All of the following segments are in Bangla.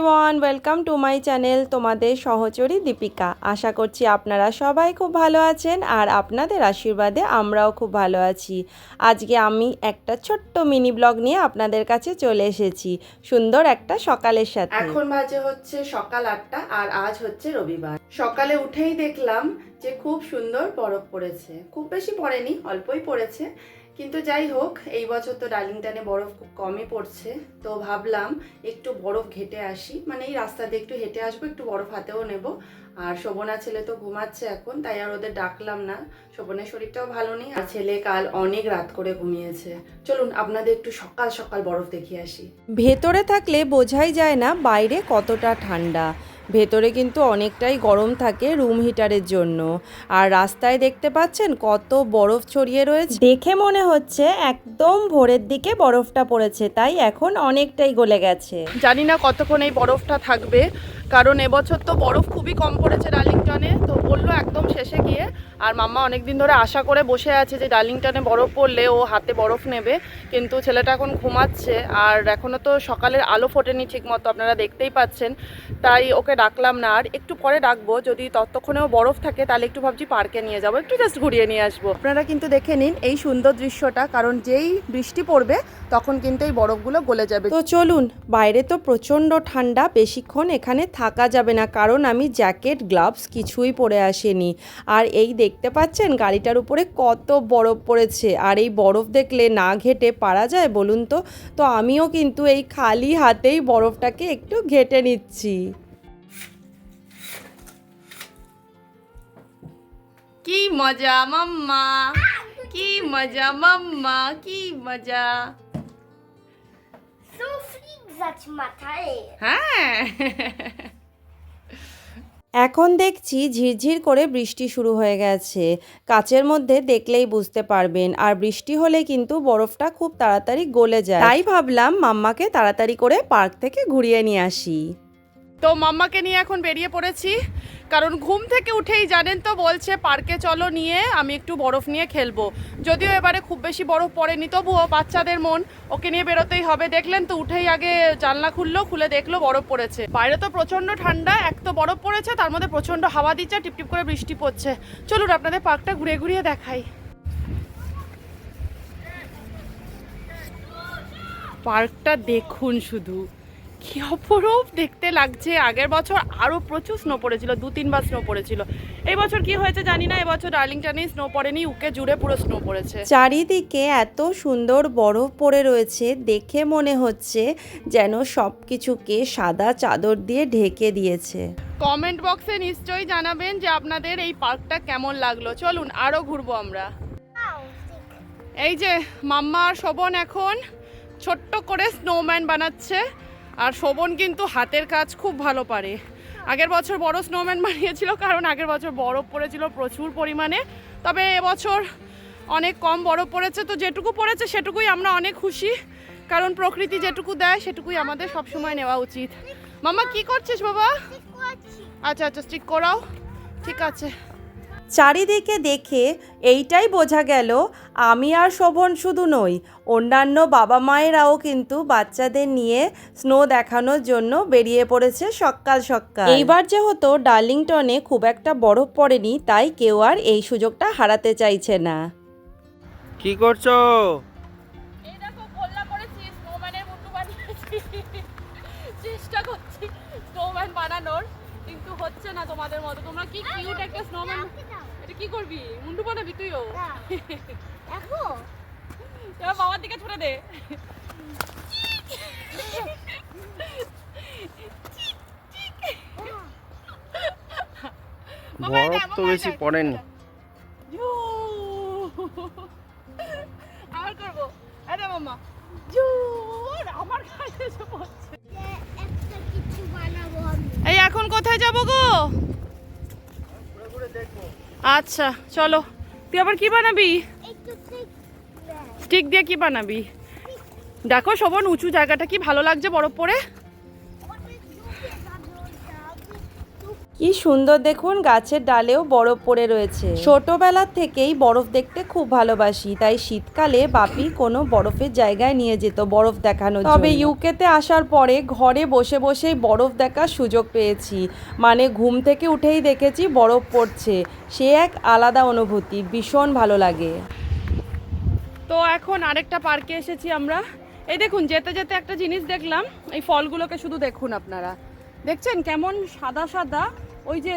Everyone welcome to my channel তোমাদের সহচরী দীপিকা। আশা করছি আপনারা সবাই খুব ভালো আছেন আর আপনাদের আশীর্বাদে আমরাও খুব ভালো আছি। আজকে আমি একটা ছোট্ট মিনি ব্লগ নিয়ে আপনাদের কাছে চলে এসেছি। সুন্দর একটা সকালের সাথে। এখন বাজে হচ্ছে সকাল আটটা আর আজ হচ্ছে রবিবার। সকালে উঠেই দেখলাম যে খুব সুন্দর বরফ পড়েছে। খুব বেশি পড়েনি, অল্পই পড়েছে। কিন্তু যাই হোক, এই বছর তো ডার্লিংটনে বরফ খুব কমই পড়ছে। তো ভাবলাম একটু বরফ ঘেটে আসি। মানে এই রাস্তা দিয়ে একটু হেঁটে আসব, একটু বরফ হাতেও নেব। আর শোভনা ছেলে তো ঘুমাচ্ছে এখন তাই আর ওদের ডাকলাম না। শোভনের শরীরটাও ভালো নেই আর ছেলে কাল অনেক রাত করে ঘুমিয়েছে। চলুন আপনাদের একটু সকাল সকাল বরফ দেখিয়ে আসি। ভেতরে থাকলে বোঝাই যায় না বাইরে কতটা ঠান্ডা। ভেতরে কিন্তু অনেকটাই গরম থাকে রুম হিটারের জন্য। আর রাস্তায় দেখতে পাচ্ছেন কত বরফ ছড়িয়ে রয়েছে। দেখে মনে হচ্ছে একদম ভোরের দিকে বরফটা পড়েছে তাই এখন অনেকটাই গলে গেছে। জানি না কতক্ষণ এই বরফটা থাকবে। কারণ এবছর তো বরফ খুবই কম পড়েছে ডার্লিংটনে তো বলল একদম শেষে গিয়ে আর মাম্মা অনেক দিন ধরে আশা করে বসে আছে যে ডার্লিংটনে বরফ পড়লে ও হাতে বরফ নেবে কিন্তু ছেলেটা এখন ঘুমাচ্ছে আর এখনও তো সকালের আলো ফোটেনি ঠিক মতো আপনারা দেখতেই পাচ্ছেন। তাই ওকে ডাকলাম না আর একটু পরে ডাকবো যদি ততক্ষণেও বরফ থাকে তাহলে একটু ভাবছি পার্কে নিয়ে যাব একটু জাস্ট ঘুরিয়ে নিয়ে আসব। আপনারা কিন্তু দেখে নিন এই সুন্দর দৃশ্যটা কারণ যেই বৃষ্টি পড়বে তখন কিন্তু এই বরফগুলো গলে যাবে। তো চলুন বাইরে তো প্রচণ্ড ঠান্ডা বেশিক্ষণ এখানে থাকা যাবে না কারণ আমি জ্যাকেট গ্লাভস কিছুই পরে আসেনি। আর এই দেখতে পাচ্ছেন গাড়িটার উপরে কত বরফ পড়েছে। আর এই বরফ দেখলে না ঘেটে পারা যায় বলুন তো? তো আমিও কিন্তু এই খালি হাতেই বরফটাকে একটু ঘেটে নিচ্ছি। কি মজা মাম্মা কি মজা মাম্মা কি মজা। So fliegt. হ্যাঁ। এখন দেখছি ঝিরঝির করে বৃষ্টি শুরু হয়ে গেছে। কাচের মধ্যে দেখলেই বুঝতে পারবেন, আর বৃষ্টি হলে কিন্তু বরফটা খুব তাড়াতাড়ি গলে যায়। তাই ভাবলাম মাম্মাকে তাড়াতাড়ি করে পার্ক থেকে ঘুরিয়ে নিয়ে আসি। তো মাম্মাকে নিয়ে এখন বেরিয়ে পড়েছি। কারণ ঘুম থেকে উঠেই জানেন তো বলছে, পার্কে চলো নিয়ে, আমি একটু বরফ নিয়ে খেলব। যদিও এবারে খুব বেশি বরফ পড়েনি, তবুও বাচ্চাদের মন ওকে নিয়ে বেরোতেই হবে। দেখলেন তো উঠেই আগে জানলা খুললো, খুলে দেখল বরফ পড়েছে। বাইরে তো প্রচণ্ড ঠান্ডা, এক তো বরফ পড়েছে, তার মধ্যে প্রচণ্ড হাওয়া দিচ্ছে টিপটিপ করে বৃষ্টি পড়ছে। চলুন আপনাদের পার্কটা ঘুরে ঘুরিয়ে দেখাই। পার্কটা দেখুন শুধু। কি অপরূপ দেখতে লাগছে। আগের বছর আরও প্রচুর স্নো পড়েছিল দু তিনবার স্নো পড়েছিল। এই বছর কি হয়েছে জানি না এবছর ডার্লিংটনেই স্নো পড়েনি উকে জুড়ে পুরো স্নো পড়েছে। চারিদিকে এত সুন্দর বরফ পড়ে রয়েছে দেখে মনে হচ্ছে যেন সব কিছুকে সাদা চাদর দিয়ে ঢেকে দিয়েছে। কমেন্ট বক্সে নিশ্চয়ই জানাবেন যে আপনাদের এই পার্কটা কেমন লাগল। চলুন আরও ঘুরবো আমরা। এই যে মাম্মা আর শোভন এখন ছোট্ট করে স্নোম্যান বানাচ্ছে। আর শোভন কিন্তু হাতের কাজ খুব ভালো পারে। আগের বছর বড় স্নোম্যান বানিয়েছিল কারণ আগের বছর বরফ পড়েছিল প্রচুর পরিমাণে। তবে এবছর অনেক কম বরফ পড়েছে তো যেটুকু পড়েছে সেটুকুই আমরা অনেক খুশি। কারণ প্রকৃতি যেটুকু দেয় সেটুকুই আমাদের সবসময় নেওয়া উচিত। মামা কি করছিস বাবা? আচ্ছা আচ্ছা স্টিক করাও। ঠিক আছে। চারিদিকে দেখে এইটাই বোঝা গেল আমি আর শোভন শুধু নই অন্যান্য বাবা মায়েরাও কিন্তু বাচ্চাদের নিয়ে স্নো দেখানোর জন্য বেরিয়ে পড়েছে সকাল সকাল। এইবার যেহেতু ডার্লিংটনে খুব একটা বরফ পড়েনি তাই কেউ আর এই সুযোগটা হারাতে চাইছে না। কি করছ? এই দেখো গোল্লা করেছি স্নোম্যানের মুন্ডু বানিয়েছি। চেষ্টা করছি স্নোম্যান বানানোর কিন্তু হচ্ছে না তোমাদের মতো। তোমরা কি কিউট একটা স্নোম্যান এটা কি করবি? মুন্ডু বানাবি তুইও? দেখো। এবার বাবার দিকে ছুড়ে দে। বরফ তো বেশি পড়েনি। আবার করব। আরে মামা জু আমার কাছে এসে পড়ছে। এই এখন কোথায় যাব গো? আচ্ছা চলো। তুই আবার কি বানাবি? স্টিক দিয়ে কি বানাবি? দেখো শোভন উঁচু জায়গাটা কি ভালো লাগছে বরফ পরে? কি সুন্দর দেখুন গাছের ডালেও বরফ পড়ে রয়েছে। ছোটবেলার থেকেই বরফ দেখতে খুব ভালোবাসি তাই শীতকালে বাপি কোনো বরফের জায়গায় নিয়ে যেত বরফ দেখানো তবে ইউকেতে আসার পরে ঘরে বসে বসেই বরফ দেখার সুযোগ পেয়েছি। মানে ঘুম থেকে উঠেই দেখেছি বরফ পড়ছে। সে এক আলাদা অনুভূতি ভীষণ ভালো লাগে। তো এখন আরেকটা পার্কে এসেছি আমরা। এই দেখুন যেতে যেতে একটা জিনিস দেখলাম এই ফলগুলোকে শুধু দেখুন আপনারা। দেখছেন কেমন সাদা সাদা ওই যে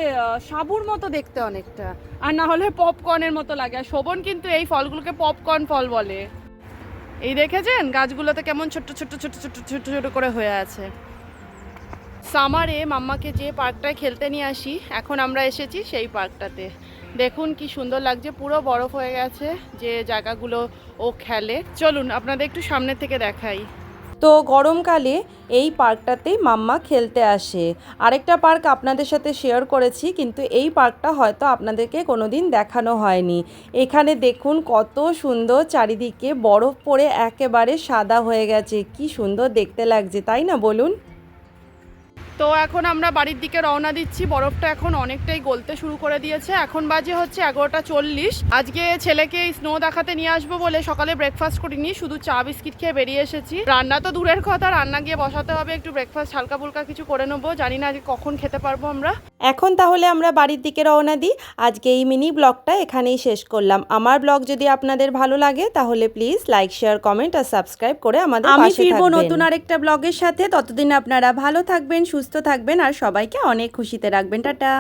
সাবুর মতো দেখতে অনেকটা। আর না হলে পপকর্নের মতো লাগে। আর শোভন কিন্তু এই ফলগুলোকে পপকর্ন ফল বলে। এই দেখেছেন? গাছগুলোতে কেমন ছোট্ট ছোট্ট ছোট ছোট ছোট ছোট করে হয়ে আছে। সামারে মাম্মাকে যে পার্কটায় খেলতে নিয়ে আসি, এখন আমরা এসেছি সেই পার্কটাতে। দেখুন কি সুন্দর লাগছে, পুরো বরফ হয়ে গেছে যে জায়গাগুলো ও খেলে। চলুন, আপনাদের একটু সামনে থেকে দেখাই। তো গরমকালে এই পার্কটাতেই মাম্মা খেলতে আসে। আরেকটা পার্ক আপনাদের সাথে শেয়ার করেছি, কিন্তু এই পার্কটা হয়তো আপনাদেরকে কোনো দিন দেখানো হয়নি। এখানে দেখুন কত সুন্দর চারিদিকে বরফ পড়ে একেবারে সাদা হয়ে গেছে। কি সুন্দর দেখতে লাগছে, তাই না বলুন? তো এখন আমরা বাড়ির দিকে রওনা দিচ্ছি। বরফটা এখন অনেকটাই গলতে শুরু করে দিয়েছে। এখন বাজে হচ্ছে এগারোটা চল্লিশ। আজকে ছেলেকে স্নো দেখাতে নিয়ে আসব বলে সকালে ব্রেকফাস্ট করিনি শুধু চা বিস্কিট খেয়ে বেরিয়ে এসেছি। রান্না তো দূরের কথা রান্না গিয়ে বসাতে হবে একটু ব্রেকফাস্ট হালকা ফুলকা কিছু করে নেব। জানি না আজকে কখন খেতে পারব আমরা। এখন তাহলে আমরা বাড়ির দিকে রওনা দিই। আজকে এই মিনি ব্লগটা এখানেই শেষ করলাম। আমার ব্লগ যদি আপনাদের ভালো লাগে তাহলে প্লিজ লাইক শেয়ার কমেন্ট আর সাবস্ক্রাইব করে আমাদের আমি ফিরবো নতুন আরেকটা ব্লগের সাথে। ততদিন আপনারা ভালো থাকবেন সুস্থ থাকবেন আর সবাইকে অনেক খুশিতে রাখবেন। টাটা।